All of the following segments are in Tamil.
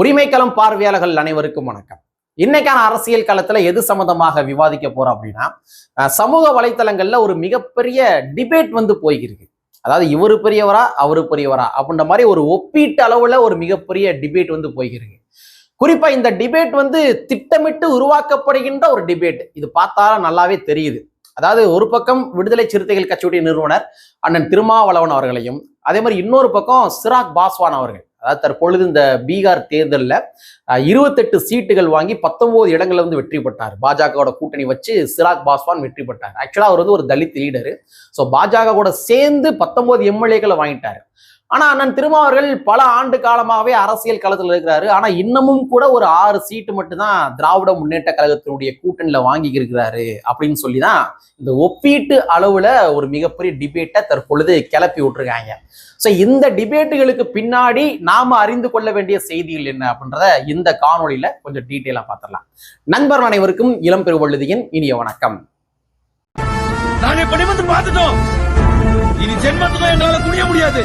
உரிமைக்களம் பார்வையாளர்கள் அனைவருக்கும் வணக்கம். இன்னைக்கான அரசியல் களத்துல எது சம்மந்தமாக விவாதிக்க போறோம் அப்படின்னா சமூக வலைத்தளங்கள்ல ஒரு மிகப்பெரிய டிபேட் வந்து போய்கிருக்கு. அதாவது இவரு பெரியவரா அவரு பெரியவரா அப்படின்ற மாதிரி ஒரு ஒப்பீட்டு அளவுல ஒரு மிகப்பெரிய டிபேட் வந்து போய்கிருக்கு. குறிப்பா இந்த டிபேட் வந்து திட்டமிட்டு உருவாக்கப்படுகின்ற ஒரு டிபேட் இது பார்த்தாலும் நல்லாவே தெரியுது. அதாவது ஒரு பக்கம் விடுதலை சிறுத்தைகள் கட்சியுடைய நிறுவனர் அண்ணன் திருமாவளவன் அவர்களையும் அதே மாதிரி இன்னொரு பக்கம் சிராக் பாஸ்வான் அவர்கள். அதாவது தற்பொழுது இந்த பீகார் தேர்தலில் இருபத்தெட்டு சீட்டுகள் வாங்கி பத்தொன்பது இடங்களில் வந்து வெற்றி பெற்றார். பாஜகவோட கூட்டணி வச்சு சிராக் பாஸ்வான் வெற்றி பெற்றார். ஆக்சுவலா அவர் வந்து ஒரு தலித் லீடரு ஸோ பாஜக கூட சேர்ந்து பத்தொன்பது எம்எல்ஏக்களை வாங்கிட்டாரு. ஆனா அண்ணன் திருமாவர்கள் பல ஆண்டு காலமாகவே அரசியல் களத்தில் இருக்கிறாரு. ஆனா இன்னமும் கூட ஒரு ஆறு சீட்டு மட்டும்தான் திராவிட முன்னேற்ற கழகத்தினுடைய கூட்டணியில வாங்கி இருக்கிறாரு அப்படின்னு சொல்லி தான் இந்த ஒப்பீட்டு அளவுல ஒரு மிகப்பெரிய டிபேட்டை தற்பொழுது கிளப்பி விட்டுருக்காங்க. ஸோ இந்த டிபேட்டுகளுக்கு பின்னாடி நாம அறிந்து கொள்ள வேண்டிய செய்திகள் என்ன அப்படின்றத இந்த காணொலியில கொஞ்சம் டீட்டெயிலா பார்த்துடலாம். நண்பர் அனைவருக்கும் இளம் பெருவழுதியின் இனிய வணக்கம். நாங்க இப்ப பார்த்துட்டோம். இனி ஜென்மத்துல என்னால குனிய முடியாது.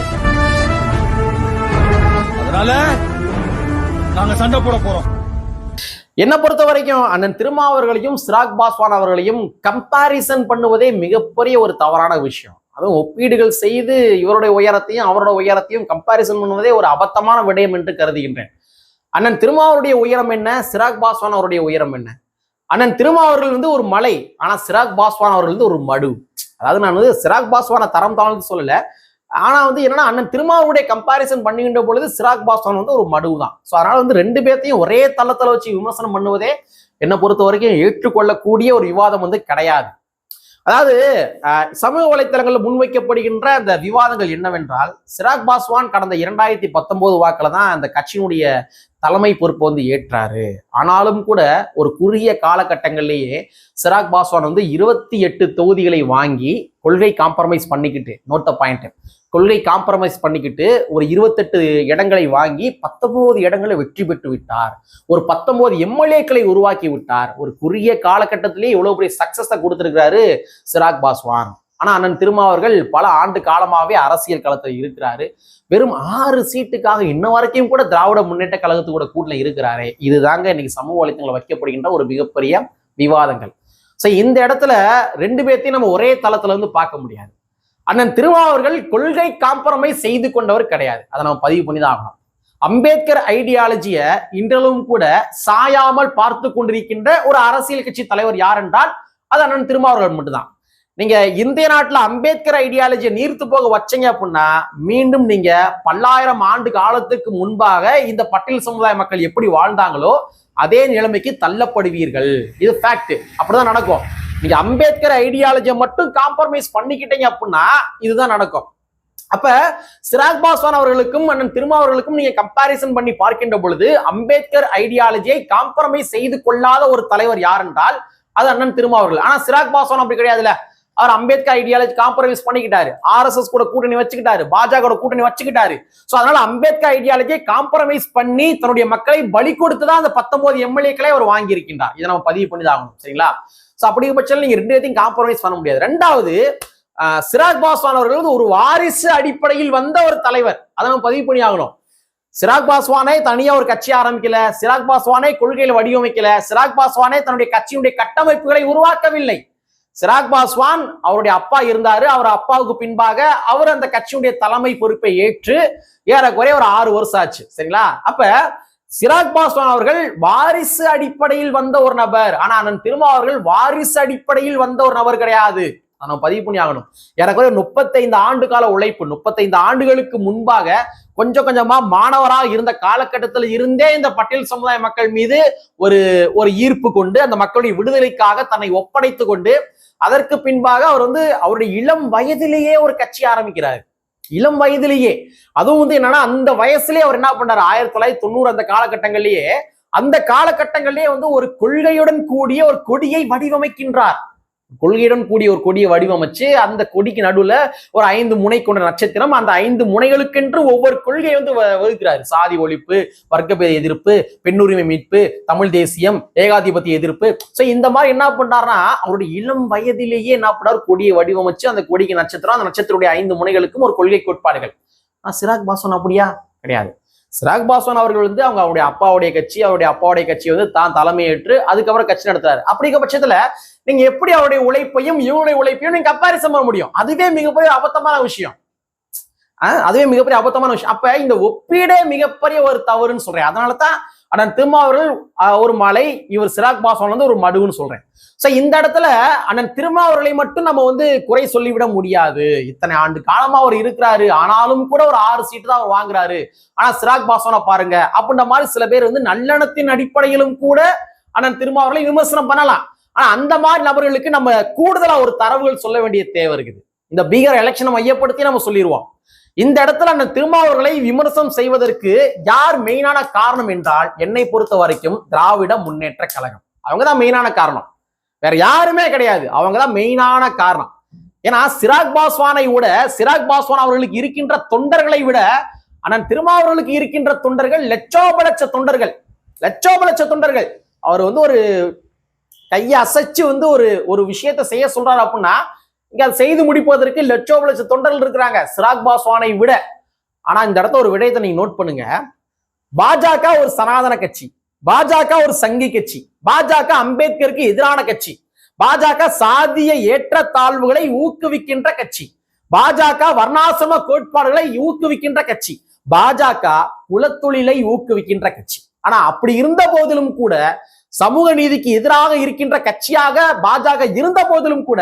அதனால நாங்க சண்டை போட போறோம். என்னை பொறுத்த வரைக்கும் அண்ணன் திருமாவர்களையும் சிராக் பாஸ்வான் அவர்களையும் கம்பாரிசன் பண்ணுவதே மிகப்பெரிய ஒரு தவறான விஷயம். அதுவும் ஒப்பீடுகள் செய்து இவருடைய உயரத்தையும் அவரோட உயரத்தையும் கம்பாரிசன் பண்ணுவதே ஒரு அபத்தமான விடயம் என்று கருதுகின்றேன். அண்ணன் திருமாவருடைய உயரம் என்ன? சிராக் பாஸ்வான் அவருடைய உயரம் என்ன? அண்ணன் திருமாவர்கள் வந்து ஒரு மலை ஆனா சிராக் பாஸ்வான் அவர்கள் வந்து ஒரு மடு. அதாவது நான் வந்து சிராக் பாஸ்வானை தரம் தாழ்ந்து சொல்லல. ஆனா வந்து என்னன்னா அண்ணன் திருமாவுடைய கம்பாரிசன் பண்ணுகின்ற பொழுது சிராக் பாஸ்வான் வந்து ஒரு மடுவு தான் ஸோ அதனால வந்து ரெண்டு பேர்த்தையும் ஒரே தளத்துல வச்சு விமர்சனம் பண்ணுவதே என்னை பொறுத்த வரைக்கும் ஏற்றுக்கொள்ளக்கூடிய ஒரு விவாதம் வந்து கிடையாது. அதாவது சமூக வலைத்தளங்கள்ல முன்வைக்கப்படுகின்ற அந்த விவாதங்கள் என்னவென்றால் சிராக் பாஸ்வான் கடந்த இரண்டாயிரத்தி பத்தொன்பது வாக்கில் தான் அந்த கட்சியினுடைய தலைமை பொறுப்பு வந்து ஏற்றாரு. ஆனாலும் கூட ஒரு குறுகிய காலகட்டங்கள்லேயே சிராக் பாஸ்வான் வந்து இருபத்தி எட்டு தொகுதிகளை வாங்கி கொள்கை காம்ப்ரமைஸ் பண்ணிக்கிட்டு நோட் த பாயிண்ட் கொள்கை காம்ப்ரமைஸ் பண்ணிக்கிட்டு ஒரு இருபத்தெட்டு இடங்களை வாங்கி பத்தொன்பது இடங்களை வெற்றி பெற்று விட்டார். ஒரு பத்தொன்பது எம்எல்ஏக்களை உருவாக்கி விட்டார். ஒரு குறுகிய காலகட்டத்திலேயே இவ்வளவு பெரிய சக்சஸை கொடுத்துருக்கிறாரு சிராக் பாஸ்வான். ஆனா அண்ணன் திருமாவர்கள் பல ஆண்டு காலமாகவே அரசியல் களத்தில் இருக்கிறாரு. வெறும் ஆறு சீட்டுக்காக இன்ன வரைக்கும் கூட திராவிட முன்னேற்ற கழகத்து கூட கூட்டில் இருக்கிறாரே. இதுதாங்க இன்னைக்கு சமூக வலைத்தளங்களை வைக்கப்படுகின்ற ஒரு மிகப்பெரிய விவாதங்கள். ஸோ இந்த இடத்துல ரெண்டு பேர்த்தையும் நம்ம ஒரே தளத்துல இருந்து பார்க்க முடியாது. அண்ணன் திருமாவர்கள் கொள்கை காம்பரமைஸ் செய்து கொண்டவர் கிடையாது. அதை நம்ம பதிவு பண்ணி தான் ஆகணும். அம்பேத்கர் ஐடியாலஜியை இன்றளவும் கூட சாயாமல் பார்த்து கொண்டிருக்கின்ற ஒரு அரசியல் கட்சி தலைவர் யார் என்றால் அது அண்ணன் திருமாவர்கள் மட்டும்தான். நீங்க இந்திய நாட்டுல அம்பேத்கர் ஐடியாலஜியை நீர்த்து போக வச்சீங்க அப்படின்னா மீண்டும் நீங்க பல்லாயிரம் ஆண்டு காலத்துக்கு முன்பாக இந்த பட்டியல் சமுதாய மக்கள் எப்படி வாழ்ந்தாங்களோ அதே நிலைமைக்கு தள்ளப்படுவீர்கள். இது ஃபேக்ட் அப்படிதான் நடக்கும். நீங்க அம்பேத்கர் ஐடியாலஜியை மட்டும் காம்ப்ரமைஸ் பண்ணிக்கிட்டீங்க அப்படின்னா இதுதான் நடக்கும். அப்ப சிராக் பாஸ்வான் அவர்களுக்கும் அண்ணன் திருமாவர்களுக்கும் நீங்க கம்பாரிசன் பண்ணி பார்க்கின்ற பொழுது அம்பேத்கர் ஐடியாலஜியை காம்ப்ரமைஸ் செய்து கொள்ளாத ஒரு தலைவர் யார் என்றால் அது அண்ணன் திருமாவர்கள் ஆனா சிராக் பாஸ்வான் அப்படி கிடையாதுல்ல. அவர் அம்பேத்கர் ஐடியாலஜி காம்ப்ரமைஸ் பண்ணிக்கிட்டாரு. ஆர்எஸ்எஸ் கூட கூட்டணி வச்சுக்கிட்டாரு. பாஜக கூட கூட்டணி வச்சுக்கிட்டாரு. சோ அதனால அம்பேத்கர் ஐடியாலஜியை காம்ப்ரமைஸ் பண்ணி தன்னுடைய மக்களை பலி கொடுத்து தான் அந்த பத்தொன்பது எம்எல்ஏக்களை அவர் வாங்கி இருக்கின்றார் இதை நம்ம பதிவு பண்ணி தான் ஆகணும். சரிங்களா? சோ அப்படிங்கிற பட்சத்தில் நீங்க ரெண்டு பேர்த்தையும் காம்ப்ரமைஸ் பண்ண முடியாது. ரெண்டாவது ஆஹ், சிராக் பாஸ்வான் அவர்கள் வந்து ஒரு வாரிசு அடிப்படையில் வந்த ஒரு தலைவர். அதை நம்ம பதிவு பண்ணி ஆகணும். சிராக் பாஸ்வானே தனியா ஒரு கட்சி ஆரம்பிக்கல. சிராக் பாஸ்வானே கொள்கையில வடிவமைக்கல. சிராக் பாஸ்வானே தன்னுடைய கட்சியினுடைய கட்டமைப்புகளை உருவாக்கவில்லை. சிராக் பாஸ்வான் அவருடைய அப்பா இருந்தாரு. அவர் அப்பாவுக்கு பின்பாக அவர் அந்த கட்சியுடைய தலைமை பொறுப்பை ஏற்று ஏறக்குறைய ஒரு ஆறு வருஷம் ஆச்சு. சரிங்களா? அப்ப சிராக் பாஸ்வான் அவர்கள் வாரிசு அடிப்படையில் வந்த ஒரு நபர். ஆனா அண்ணன் திருமா அவர்கள் வாரிசு அடிப்படையில் வந்த ஒரு நபர் கிடையாது. நம்ம பதிவு பண்ணி ஆகணும். ஏறக்குறைய முப்பத்தைந்து ஆண்டு கால உழைப்பு முப்பத்தைந்து ஆண்டுகளுக்கு முன்பாக கொஞ்சம் கொஞ்சமா மாணவராக இருந்த காலகட்டத்தில் இருந்தே இந்த பட்டியல் சமுதாய மக்கள் மீது ஒரு ஒரு ஈர்ப்பு கொண்டு அந்த மக்களுடைய விடுதலைக்காக தன்னை ஒப்படைத்து கொண்டு அதற்கு பின்பாக அவர் வந்து அவருடைய இளம் வயதிலேயே ஒரு கட்சி ஆரம்பிக்கிறார். இளம் வயதிலேயே. அதுவும் வந்து என்னன்னா அந்த வயசுலயே அவர் என்ன பண்றாரு ஆயிரத்தி தொள்ளாயிரத்தி தொண்ணூறு அந்த காலகட்டங்களிலேயே அந்த காலகட்டங்களிலேயே வந்து ஒரு கொள்கையுடன் கூடிய ஒரு கொடியை வடிவமைக்கின்றார். கொள்கையுடன் கூடிய ஒரு கொடியை வடிவமைச்சு அந்த கொடிக்கு நடுவுல ஒரு ஐந்து முனை கொண்ட நட்சத்திரம். அந்த ஐந்து முனைகளுக்கென்று ஒவ்வொரு கொள்கையை வந்து வ- வகுக்கிறார். சாதி ஒழிப்பு வர்க்கபேத எதிர்ப்பு பெண்ணுரிமை மீட்பு தமிழ் தேசியம் ஏகாதிபத்திய எதிர்ப்பு. சோ இந்த மாதிரி என்ன பண்றாருன்னா அவருடைய இளம் வயதிலேயே என்ன பண்ணார் கொடியை வடிவமைச்சு அந்த கொடிக்கு நட்சத்திரம் அந்த நட்சத்திரத்துடைய ஐந்து முனைகளுக்கும் ஒரு கொள்கை கோட்பாடுகள். ஆனா சிராக் பாசன் அப்படியா? கிடையாது. சிராக் பாஸ்வான் அவர்கள் வந்து அவங்க அவருடைய அப்பாவுடைய கட்சி அவருடைய அப்பாவுடைய கட்சி வந்து தான் தலைமையேற்று அதுக்கப்புறம் கட்சி நடத்துறாரு. அப்படிங்கிற பட்சத்துல நீங்க எப்படி அவருடைய உழைப்பையும் இவருடைய உழைப்பையும் நீங்க கம்பாரிசன் பண்ண முடியும்? அதுவே மிகப்பெரிய அபத்தமான விஷயம். ஆஹ் அதுவே மிகப்பெரிய அபத்தமான விஷயம். அப்ப இந்த ஒப்பீடே மிகப்பெரிய ஒரு தவறுன்னு சொல்றேன். அதனால தான் அண்ணன் திருமாவர்கள் ஒரு மலை இவர் சிராக் பாஸ்வான் வந்து ஒரு மடுவுன்னு சொல்றேன். சோ இந்த இடத்துல அண்ணன் திருமாவர்களை மட்டும் நம்ம வந்து குறை சொல்லிவிட முடியாது. இத்தனை ஆண்டு காலமா அவர் இருக்கிறாரு. ஆனாலும் கூட ஒரு ஆறு சீட்டு தான் அவர் வாங்குறாரு. ஆனா சிராக் பாஸ்வானை பாருங்க அப்படின்ற மாதிரி சில பேர் வந்து நல்லெண்ணத்தின் அடிப்படையிலும் கூட அண்ணன் திருமாவர்களை விமர்சனம் பண்ணலாம். ஆனா அந்த மாதிரி நபர்களுக்கு நம்ம கூடுதலா ஒரு தரவுகள் சொல்ல வேண்டிய தேவை இருக்குது. இந்த பீகார் எலெக்ஷனை மையப்படுத்தி நம்ம சொல்லிடுவோம் இந்த இடத்துல அந்த திருமாவர்களை விமர்சனம் செய்வதற்கு யார் மெயினான காரணம் என்றால் என்னை பொறுத்த வரைக்கும் திராவிட முன்னேற்ற கழகம். அவங்கதான் மெயினான காரணம். வேற யாருமே கிடையாது. அவங்கதான் மெயினான காரணம். ஏன்னா சிராக் பாஸ்வானை விட சிராக் பாஸ்வான் அவர்களுக்கு இருக்கின்ற தொண்டர்களை விட ஆனால் திருமாவர்களுக்கு இருக்கின்ற தொண்டர்கள் லட்சோப லட்ச தொண்டர்கள் லட்சோபலட்ச தொண்டர்கள். அவர் வந்து ஒரு கையை அசைச்சு வந்து ஒரு ஒரு விஷயத்தை செய்ய சொல்றாரு அப்படின்னா இங்க அதை செய்து முடிப்பதற்கு லட்சோ லட்ச தொண்டர்கள் இருக்கிறாங்க. சிராக் பாஸ்வானை விட. ஆனா இந்த இடத்த ஒரு விடயத்தை நீங்க நோட் பண்ணுங்க. பாஜக ஒரு சனாதன கட்சி. பாஜக ஒரு சங்கி கட்சி. பாஜக அம்பேத்கருக்கு எதிரான கட்சி. பாஜக சாதிய ஏற்றத்தாழ்வுகளை ஊக்குவிக்கின்ற கட்சி. பாஜக வர்ணாசிரம கோட்பாடுகளை ஊக்குவிக்கின்ற கட்சி. பாஜக குலத்தொழிலை ஊக்குவிக்கின்ற கட்சி. ஆனா அப்படி இருந்த போதிலும் கூட சமூக நீதிக்கு எதிராக இருக்கின்ற கட்சியாக பாஜக இருந்த போதிலும் கூட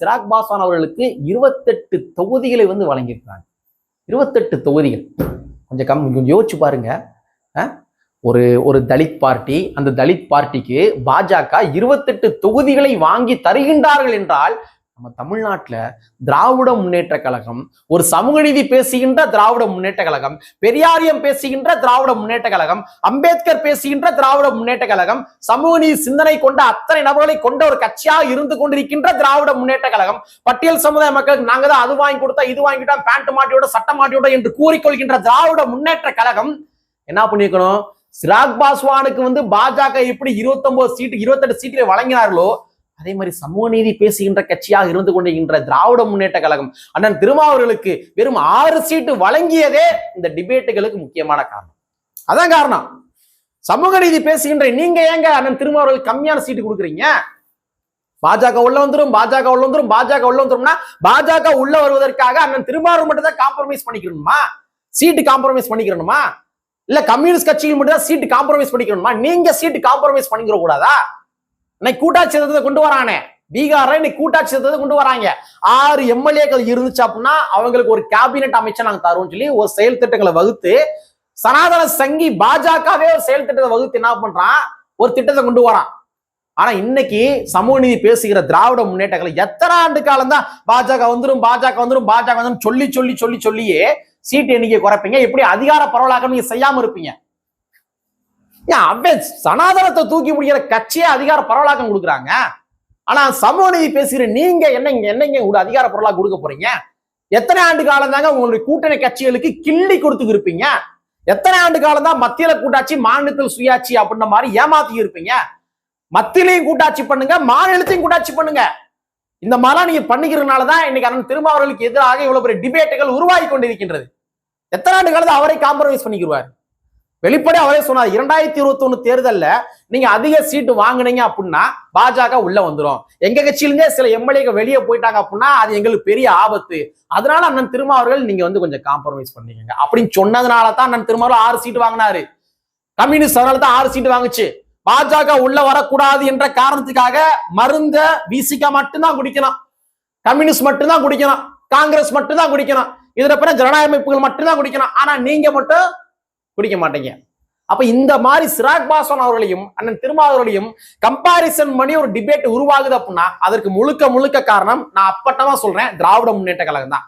சிராக் பாஸ்வான் அவர்களுக்கு இருபத்தெட்டு தொகுதிகளை வந்து வழங்கியிருக்கிறாங்க. இருபத்தெட்டு தொகுதிகள். கொஞ்சம் கம் கொஞ்சம் யோசிச்சு பாருங்க. அஹ்? ஒரு ஒரு தலித் பார்ட்டி அந்த தலித் பார்ட்டிக்கு பாஜக இருபத்தெட்டு தொகுதிகளை வாங்கி தருகின்றார்கள் என்றால் நம்ம தமிழ்நாட்டுல திராவிட முன்னேற்ற கழகம் ஒரு சமூக நீதி பேசுகின்ற திராவிட முன்னேற்ற கழகம் பெரியாரியம் பேசுகின்ற திராவிட முன்னேற்ற கழகம் அம்பேத்கர் பேசுகின்ற திராவிட முன்னேற்ற கழகம் சமூக நீதி சிந்தனை கொண்ட அத்தனை நபர்களை கொண்ட ஒரு கட்சியாக இருந்து கொண்டிருக்கின்ற திராவிட முன்னேற்ற கழகம் பட்டியல் சமுதாய மக்களுக்கு நாங்க தான் அது வாங்கி கொடுத்தா இது வாங்கிட்டோம் பேண்ட் மாட்டியோட சட்ட மாட்டியோட என்று கூறிக்கொள்கின்ற திராவிட முன்னேற்ற கழகம் என்ன பண்ணிருக்கணும்? சிராக் பாஸ்வானுக்கு வந்து பாஜக எப்படி 29 சீட்டு இருபத்தெட்டு சீட்டில் வழங்கினார்களோ அதே மாதிரி சமூக நீதி பேசுகின்ற கட்சியாக இருந்து கொண்டிருக்கின்ற திராவிட முன்னேற்ற கழகம் அண்ணன் திருமாவர்களுக்கு வெறும் ஆறு சீட்டு வழங்கியதே இந்த டிபேட்டுகளுக்கு முக்கியமான காரணம். அதான் காரணம். சமூக நீதி பேசுகின்ற நீங்க ஏங்க அண்ணன் திருமாவர்கள் கம்மியான சீட்டு கொடுக்குறீங்க? பாஜக உள்ள வந்துரும் பாஜக உள்ள வந்துடும் பாஜக உள்ள வந்துரும்னா பாஜக உள்ள வருவதற்காக அண்ணன் திருமாவூர் மட்டும் தான் காம்ப்ரமைஸ் பண்ணிக்கணுமா? சீட்டு காம்ப்ரமைஸ் பண்ணிக்கணுமா? இல்ல கம்யூனிஸ்ட் கட்சியில் மட்டும் தான் சீட்டு காம்ப்ரமைஸ் பண்ணிக்கணுமா? நீங்க சீட்டு காம்ப்ரமைஸ் பண்ணிக்கிற கூடாதா இன்னைக்கு கூட்டாட்சி திட்டத்தை கொண்டு வரானே. பீகார்ல இன்னைக்கு கூட்டாட்சி திட்டத்தை கொண்டு வராங்க. ஆறு எம்எல்ஏக்கள் இருந்துச்சு அப்படின்னா அவங்களுக்கு ஒரு கேபினெட் அமைச்சர் நாங்க தருவோம்னு சொல்லி ஒரு செயல் திட்டங்களை வகுத்து சனாதன சங்கி பாஜகவே ஒரு செயல் திட்டத்தை வகுத்து என்ன பண்றான்? ஒரு திட்டத்தை கொண்டு வரான். ஆனா இன்னைக்கு சமூக நீதி பேசுகிற திராவிட முன்னேற்றங்களை எத்தனை ஆண்டு காலம் தான் பாஜக வந்துடும் பாஜக வந்துடும் பாஜக வந்துடும் சொல்லி சொல்லி சொல்லி சொல்லியே சீட்டு எண்ணிக்கை குறைப்பீங்க. எப்படி அதிகார பரவலாக்கம் நீங்க செய்யாம இருப்பீங்க? அவன் சனாதனத்தை தூக்கி முடிக்கிற கட்சியே அதிகார பரவலாக்கம் கொடுக்குறாங்க. ஆனா சமூக நீதி பேசுகிற நீங்க என்னங்க என்னங்க உங்க அதிகார பரவலாக கொடுக்க போறீங்க? எத்தனை ஆண்டு காலம் தாங்க உங்களுடைய கூட்டணி கட்சிகளுக்கு கிள்ளி கொடுத்து இருப்பீங்க? எத்தனை ஆண்டு காலம் தான் மத்தியில கூட்டாட்சி மாநிலத்தில் சுயாட்சி அப்படின்ற மாதிரி ஏமாத்தி இருப்பீங்க? மத்தியிலையும் கூட்டாட்சி பண்ணுங்க மாநிலத்தையும் கூட்டாட்சி பண்ணுங்க. இந்த மாதிரிலாம் நீங்க பண்ணிக்கிறதுனால தான் இன்னைக்கு அண்ணன் திருமாவர்களுக்கு எதிராக இவ்வளவு பெரிய டிபேட்டுகள் உருவாகி கொண்டிருக்கின்றது. எத்தனை ஆண்டு காலத்தை அவரை காம்ப்ரமைஸ் பண்ணிக்கிடுவார் வெளிப்படை அவரே சொன்னார் இரண்டாயிரத்தி இருபத்தி ஒண்ணு தேர்தல்ல நீங்க அதிக சீட்டு வாங்குனீங்க அப்படின்னா பாஜக உள்ள வந்துடும் எங்க கட்சியிலிருந்தே சில எம்எல்ஏக்கு வெளியே போயிட்டாங்க அப்படின்னா அது எங்களுக்கு பெரிய ஆபத்து. அதனால அண்ணன் திருமாவர்கள் நீங்க வந்து கொஞ்சம் காம்ப்ரமைஸ் பண்ணிக்கங்க. அப்படின்னு சொன்னதுனால தான் அண்ணன் திருமாவர்கள் ஆறு சீட்டு வாங்கினாரு. கம்யூனிஸ்ட் அதனால தான் ஆறு சீட்டு வாங்குச்சு. பாஜக உள்ள வரக்கூடாது என்ற காரணத்துக்காக மருந்த விசிக மட்டும்தான் குடிக்கணும். கம்யூனிஸ்ட் மட்டும்தான் குடிக்கணும். காங்கிரஸ் மட்டும்தான் குடிக்கணும். இதுல பிற ஜனநாயக அமைப்புகள் மட்டும்தான் குடிக்கணும். ஆனா நீங்க மட்டும் குடிக்க மாட்டீங்க. அப்ப இந்த மாதிரி சிராக் பாஸ்வான் அவர்களையும் அண்ணன் திருமாவர்களையும் கம்பாரிசன் பண்ணி ஒரு டிபேட் உருவாகுது அப்படின்னா அதற்கு முழுக்க முழுக்க காரணம் நான் அப்பட்டமா சொல்றேன் திராவிட முன்னேற்ற கழகம் தான்.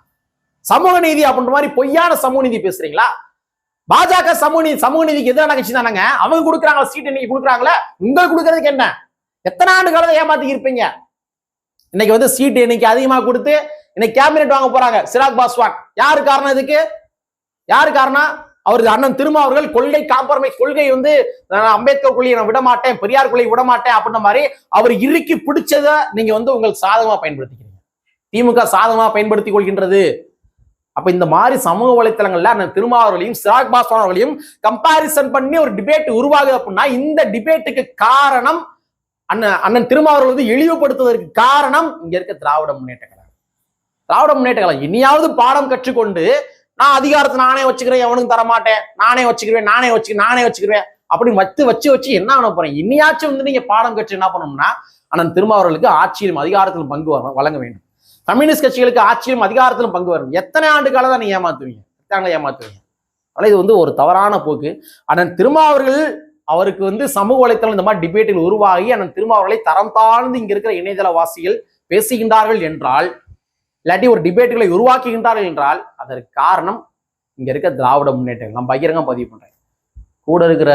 சமூக நீதி அப்படின்ற மாதிரி பொய்யான சமூக நீதி பேசுறீங்களா? பாஜக சமூக நீதி சமூக நீதிக்கு எதிரான கட்சி தானங்க. அவங்க கொடுக்குறாங்க சீட் இன்னைக்கு கொடுக்குறாங்களே? உங்களுக்கு கொடுக்கறதுக்கு என்ன? எத்தனை ஆண்டு காலத்தை ஏமாத்தி இருப்பீங்க? இன்னைக்கு வந்து சீட் இன்னைக்கு அதிகமா கொடுத்து இன்னைக்கு கேபினெட் வாங்க போறாங்க சிராக் பாஸ்வான். யாரு காரணம் இதுக்கு? யாரு காரணம்? அவரது அண்ணன் திருமா அவர்கள் கொள்கை காம்பரமைஸ் கொள்கை வந்து நான் அம்பேத்கர் கொள்கையை நான் விட மாட்டேன் பெரியார் கொள்கையை விட மாட்டேன் அப்படின்ற மாதிரி அவர் இறுக்கி பிடிச்சதை நீங்க வந்து உங்களுக்கு சாதகமா பயன்படுத்திக்கிறீங்க. திமுக சாதகமா பயன்படுத்திக் கொள்கின்றது. அப்ப இந்த மாதிரி சமூக வலைத்தளங்கள்ல அண்ணன் திருமாவர்களையும் சிராக் பாஸ்வான் அவர்களையும் கம்பாரிசன் பண்ணி ஒரு டிபேட் உருவாகுது அப்படின்னா இந்த டிபேட்டுக்கு காரணம் அண்ணன் அண்ணன் திருமாவர்கள் வந்து இழிவுபடுத்துவதற்கு காரணம் இங்க இருக்க திராவிட முன்னேற்ற கழகம். திராவிட முன்னேற்ற கழகம் இனியாவது பாடம் கற்றுக்கொண்டு நான் அதிகாரத்தை நானே வச்சுக்கிறேன் எவனுக்கு தரமாட்டேன். நானே வச்சுக்கிறேன் நானே வச்சு நானே வச்சுக்கிறேன். அப்படின்னு வச்சு வச்சு வச்சு என்ன பண்ண போறேன்? இனியாச்சும் வந்து நீங்க பாடம் கட்சி என்ன பண்ணணும்னா அண்ணன் திருமாவர்களுக்கு ஆட்சியிலும் அதிகாரத்திலும் பங்கு வர- வழங்க வேண்டும். கம்யூனிஸ்ட் கட்சிகளுக்கு ஆட்சியிலும் அதிகாரத்திலும் பங்கு வரும் எத்தனை ஆண்டு காலம் தான் நீங்க ஏமாத்துவீங்க? எத்தனை ஏமாத்துவீங்க? ஆனால் இது வந்து ஒரு தவறான போக்கு. அண்ணன் திருமாவர்கள் அவருக்கு வந்து சமூக வலைத்தளம் இந்த மாதிரி டிபேட்டில் உருவாகி அண்ணன் திருமாவர்களை தரம் தாழ்ந்து இங்க இருக்கிற இணையதளவாசிகள் பேசுகின்றார்கள் என்றால் இல்லாட்டி ஒரு டிபேட்டுகளை உருவாக்குகின்றார்கள் என்றால் அதற்கு காரணம் இங்க இருக்க திராவிட முன்னேற்றம் நான் பகிரங்க பதிவு பண்றேன். கூட இருக்கிற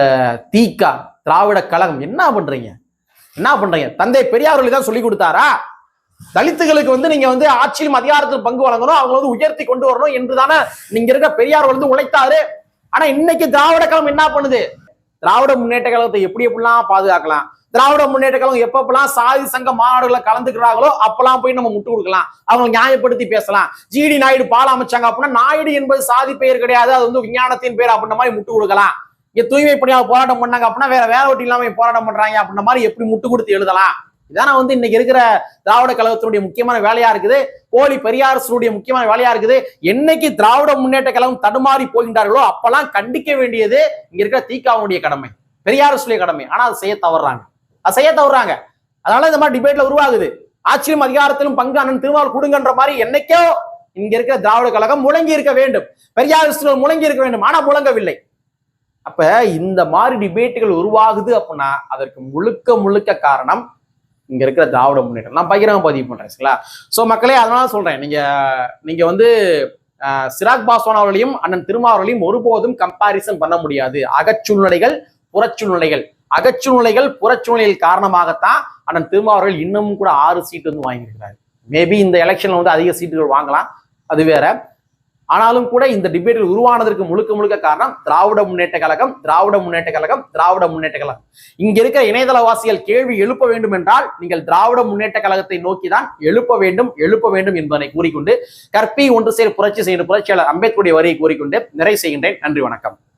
தீக்கா திராவிட கழகம் என்ன பண்றீங்க? என்ன பண்றீங்க? தந்தை பெரியார்களை தான் சொல்லி கொடுத்தாரா? தலித்துகளுக்கு வந்து நீங்க வந்து ஆட்சியிலும் அதிகாரத்தில் பங்கு வழங்கணும் அவங்க வந்து உயர்த்தி கொண்டு வரணும் என்று தானே நீங்க இருக்க பெரியார் வந்து உழைத்தாரு. ஆனா இன்னைக்கு திராவிட கழகம் என்ன பண்ணுது? திராவிட முன்னேற்ற கழகத்தை எப்படி எப்படிலாம் பாதுகாக்கலாம்? திராவிட முன்னேற்ற கழகம் எப்பப்பெல்லாம் சாதி சங்க மாநாடுகளை கலந்துக்கிறார்களோ அப்பெல்லாம் போய் நம்ம முட்டு கொடுக்கலாம். அவங்க நியாயப்படுத்தி பேசலாம். ஜிடி நாயுடு பாலம் அமைச்சாங்க அப்படின்னா நாயுடு என்பது சாதி பெயர் கிடையாது. அது வந்து விஞ்ஞானத்தின் பேர் அப்படின்ற மாதிரி முட்டு கொடுக்கலாம். இங்க தூய்மை பணியாக போராட்டம் பண்ணாங்க அப்படின்னா வேற வேலை ஒட்டி இல்லாம போராட்டம் பண்றாங்க அப்படின்ற மாதிரி எப்படி முட்டு கொடுத்து எழுதலாம்? இதான வந்து இன்னைக்கு இருக்கிற திராவிட கழகத்தினுடைய முக்கியமான வேலையா இருக்குது? போலி பெரியாரசுடைய முக்கியமான வேலையா இருக்குது? என்னைக்கு திராவிட முன்னேற்ற கழகம் தடுமாறி போகின்றார்களோ அப்பெல்லாம் கண்டிக்க வேண்டியது இங்க இருக்கிற தீகாவுடைய கடமை பெரியாரசுடைய கடமை. ஆனா அதை செய்ய தவறாங்க. அதை செய்ய தவறாங்க. அதனால இந்த மாதிரி டிபேட்ல உருவாகுது. ஆட்சியும் அதிகாரத்திலும் பங்கு அண்ணன் திருமால் கொடுங்கன்ற மாதிரி என்னைக்கோ இங்க இருக்கிற திராவிட கழகம் முழங்கி இருக்க வேண்டும். பெரியார் முழங்கி இருக்க வேண்டும். ஆனா முழங்கவில்லை. அப்ப இந்த மாதிரி டிபேட்டுகள் உருவாகுது அப்படின்னா அதற்கு முழுக்க முழுக்க காரணம் இங்கே இருக்கிற திராவிட முன்னேற்றம். நான் பகிரங்க பதிவு பண்ணுறேன் சரிங்களா? ஸோ மக்களே அதனால சொல்கிறேன் நீங்கள் நீங்கள் வந்து சிராக் பாஸ்வான் அவர்களையும் அண்ணன் திருமாவர்களையும் ஒருபோதும் கம்பாரிசன் பண்ண முடியாது. அகச்சூழ்நிலைகள் புறச்சூழ்நிலைகள். அகச்சூழ்நிலைகள் புறச்சூழ்நிலைகள் காரணமாகத்தான் அண்ணன் திருமாவர்கள் இன்னமும் கூட ஆறு சீட்டு வந்து வாங்கியிருக்கிறாரு. மேபி இந்த எலெக்ஷன்ல வந்து அதிக சீட்டுகள் வாங்கலாம். அது வேற. ஆனாலும் கூட இந்த டிபேட்டில் உருவானதற்கு முழுக்க முழுக்க காரணம் திராவிட முன்னேற்ற கழகம் திராவிட முன்னேற்ற கழகம் திராவிட முன்னேற்ற கழகம். இங்க இருக்க இணையதளவாசிகள் கேள்வி எழுப்ப வேண்டும் என்றால் நீங்கள் திராவிட முன்னேற்ற கழகத்தை நோக்கி தான் எழுப்ப வேண்டும் எழுப்ப வேண்டும் என்பதனை கூறிக்கொண்டு கற்பி ஒன்று சேர் புரட்சி செய்கிற புரட்சியாளர் அம்பேத்கருடைய வரியை கூறிக்கொண்டு நிறை செய்கின்றேன். நன்றி வணக்கம்.